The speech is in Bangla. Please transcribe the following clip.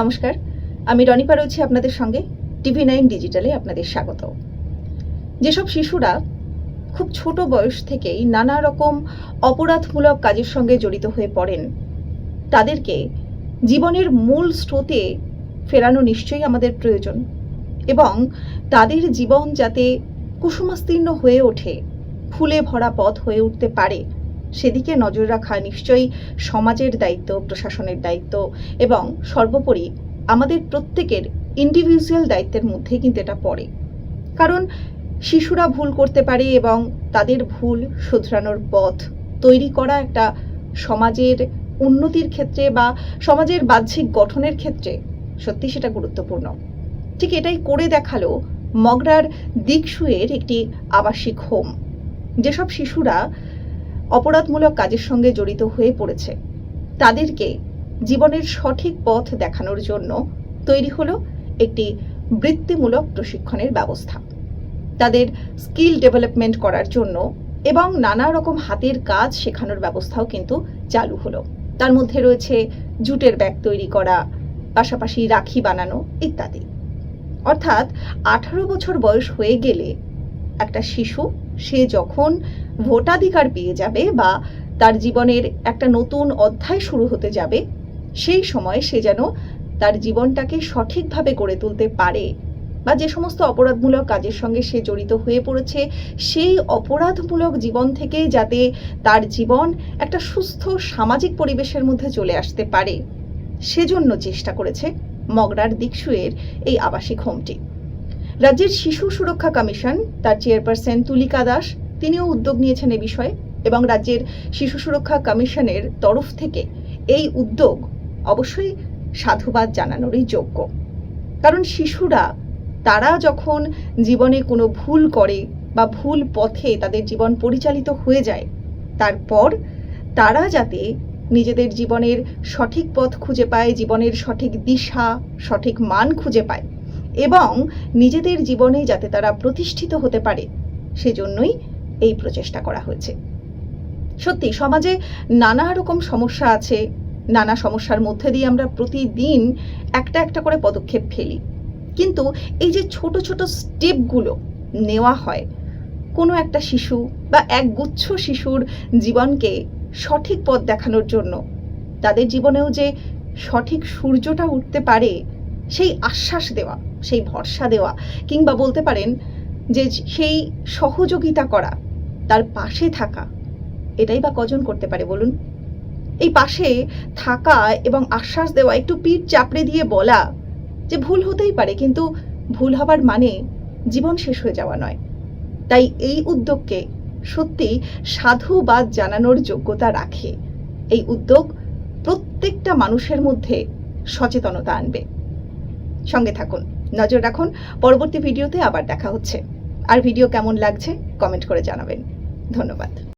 নমস্কার, আমি রনিপা রয়েছি আপনাদের সঙ্গে টিভি নাইন ডিজিটালে আপনাদের স্বাগত যেসব শিশুরা খুব ছোট বয়স থেকেই নানা রকম অপরাধমূলক কাজের সঙ্গে জড়িত হয়ে পড়েন, তাদেরকে জীবনের মূল স্রোতে ফেরানো নিশ্চয়ই আমাদের প্রয়োজন এবং তাদের জীবন যাতে কুসুমাস্তীর্ণ হয়ে ওঠে, ফুলে ভরা পথ হয়ে উঠতে পারে সেদিকে নজর রাখা নিশ্চয়ই সমাজের দায়িত্ব, প্রশাসনের দায়িত্ব এবং সর্বোপরি আমাদের প্রত্যেকের ইন্ডিভিজুয়াল দায়িত্বের মধ্যে কিন্তু এটা পড়ে। কারণ শিশুরা ভুল করতে পারে এবং তাদের ভুল শুধরানোর পথ তৈরি করা একটা সমাজের উন্নতির ক্ষেত্রে বা সমাজের বাহ্যিক গঠনের ক্ষেত্রে সত্যি সেটা গুরুত্বপূর্ণ। ঠিক এটাই করে দেখাল মগরার দিকসুয়ের একটি আবাসিক হোম। যেসব শিশুরা অপরাধমূলক কাজের সঙ্গে জড়িত হয়ে পড়েছে। তাদেরকে জীবনের সঠিক পথ দেখানোর জন্য তৈরি হলো একটি বৃত্তিমূলক প্রশিক্ষণের ব্যবস্থা। তাদের স্কিল ডেভেলপমেন্ট করার জন্য এবং নানা রকম হাতের কাজ শেখানোর ব্যবস্থাও কিন্তু চালু হলো। তার মধ্যে রয়েছে জুটের ব্যাগ তৈরি করা, পাশাপাশি রাখি বানানো ইত্যাদি। অর্থাৎ আঠারো বছর বয়স হয়ে গেলে একটা শিশু সে যখন ভোটাধিকার পেয়ে যাবে বা তার জীবনের একটা নতুন অধ্যায় শুরু হতে যাবে, সেই সময় সে যেন তার জীবনটাকে সঠিকভাবে গড়ে তুলতে পারে বা যে সমস্ত অপরাধমূলক কাজের সঙ্গে সে জড়িত হয়ে পড়েছে, সেই অপরাধমূলক জীবন থেকে যাতে তার জীবন একটা সুস্থ সামাজিক পরিবেশের মধ্যে চলে আসতে পারে। সেজন্য চেষ্টা করেছে মগরার দিকসুয়ের এই আবাসিক হোমটি। রাজ্যের শিশু সুরক্ষা কমিশন, তার চেয়ারপারসন তুলিকা দাস, তিনিও উদ্যোগ নিয়েছেন এ বিষয়ে এবং রাজ্যের শিশু সুরক্ষা কমিশনের তরফ থেকে এই উদ্যোগ অবশ্যই সাধুবাদ জানানোরই যোগ্য। কারণ শিশুরা, তারা যখন জীবনে কোনো ভুল করে বা ভুল পথে তাদের জীবন পরিচালিত হয়ে যায়, তারপর তারা যাতে নিজেদের জীবনের সঠিক পথ খুঁজে পায়, জীবনের সঠিক দিশা, সঠিক মান খুঁজে পায় এবং নিজেদের জীবনে যাতে তারা প্রতিষ্ঠিত হতে পারে, সেজন্যই এই প্রচেষ্টা করা হয়েছে। সত্যি, সমাজে নানা রকম সমস্যা আছে, নানা সমস্যার মধ্যে দিয়ে আমরা প্রতিদিন একটা একটা করে পদক্ষেপ ফেলি। কিন্তু এই যে ছোট ছোট স্টেপগুলো নেওয়া হয়, কোনো একটা শিশু বা এক গুচ্ছ শিশুর জীবনকে সঠিক পথ দেখানোর জন্য, তাদের জীবনেও যে সঠিক সূর্যটা উঠতে পারে, সেই আশ্বাস দেওয়া সেই ভরসা দেওয়া, কিংবা বলতে পারেন যে সেই সহযোগিতা করা, তার পাশে থাকা, এটাই বা কজন করতে পারে বলুন? এই পাশে থাকা এবং আশ্বাস দেওয়া, একটু পিঠ চাপড়ে দিয়ে বলা, যে ভুল হতেই পারে, কিন্তু ভুল হবার মানে জীবন শেষ হয়ে যাওয়া নয়। তাই এই উদ্যোগকে সত্যি সাধুবাদ জানানোর যোগ্যতা রাখে। এই উদ্যোগ প্রত্যেকটা মানুষের মধ্যে সচেতনতা আনবে। সঙ্গে থাকুন। নজর রাখুন, পরবর্তী ভিডিওতে আবার দেখা হচ্ছে। আর ভিডিও কেমন লাগছে কমেন্ট করে জানাবেন। ধন্যবাদ।